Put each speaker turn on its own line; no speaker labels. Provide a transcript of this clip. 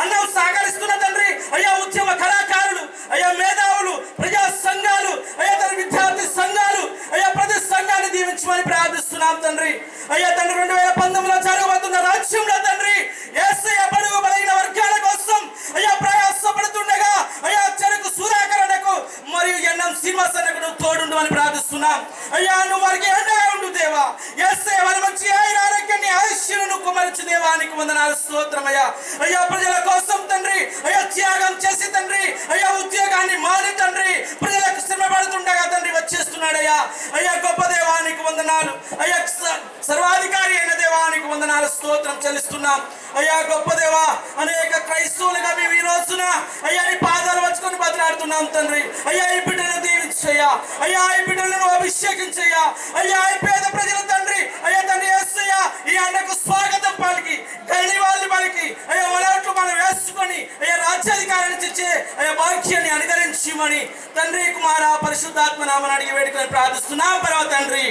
అన్నం సాగరిస్తున్న తండ్రి అయ్యా ఉద్యమ కళాకారులు అయ్యా మేధావులు ప్రజా సంఘాలు అయ్యా తన విద్యార్థి సంఘాలు అయ్యా ప్రతి సంఘాన్ని దీవించమని ప్రార్థిస్తున్నాం తండ్రి. అయ్యా తండ్రి రెండు వేల పంతొమ్మిదిలో జరగబోతున్న రాజ్యంలో తండ్రి ఏసీ అడుగు బలైన వర్గాల కోసం అయ్యా ప్రయాసపడుతుండగా అయ్యా చెరుకు సూరాకరణకు మరియు ఎన్నం శ్రీనివాసనకు తోడుండమని ప్రార్థిస్తున్నాం. అయ్యా నువ్వు వారికి ఎండగా ఉండు దేవా ఆయుష్యులను దేవానికి వందనాలు స్తోత్రమయ్యా. అయ్యా ప్రజల కోసం తండ్రి అయ్యా త్యాగం చేసి తండ్రి అయ్యా ఉద్యోగాన్ని మారి తండ్రి ప్రజలకు శ్రమ పడుతుండగా తండ్రి వచ్చేస్తున్నాడయ్యా. అయ్యా గొప్ప దేవానికి వందనాలు. అయ్యా సర్వాధికారి అయిన దేవానికి వందనాలు స్తోత్రం చెల్లిస్తున్నాం. అయ్యా గొప్ప దేవా అనేక క్రైస్తవులుగా మేము ఈ రోజున అయ్యా నీ పాదాలు వచ్చుకొని బతిలాడుతున్నాం తండ్రి. అయ్యా ఈ బిడ్డను దీవించయ్యా. అయ్యా ఈ బిడ్డలను అభిషేకించయ్యా. అయ్యా రాజ్యాధికారాన్ని తెచ్చే అయ్యా వాక్యాన్ని అనుకరించమని తండ్రి కుమార పరిశుద్ధాత్మ నామని అడిగి వేడుకొని ప్రార్థిస్తున్నాం. పర్వ తండ్రి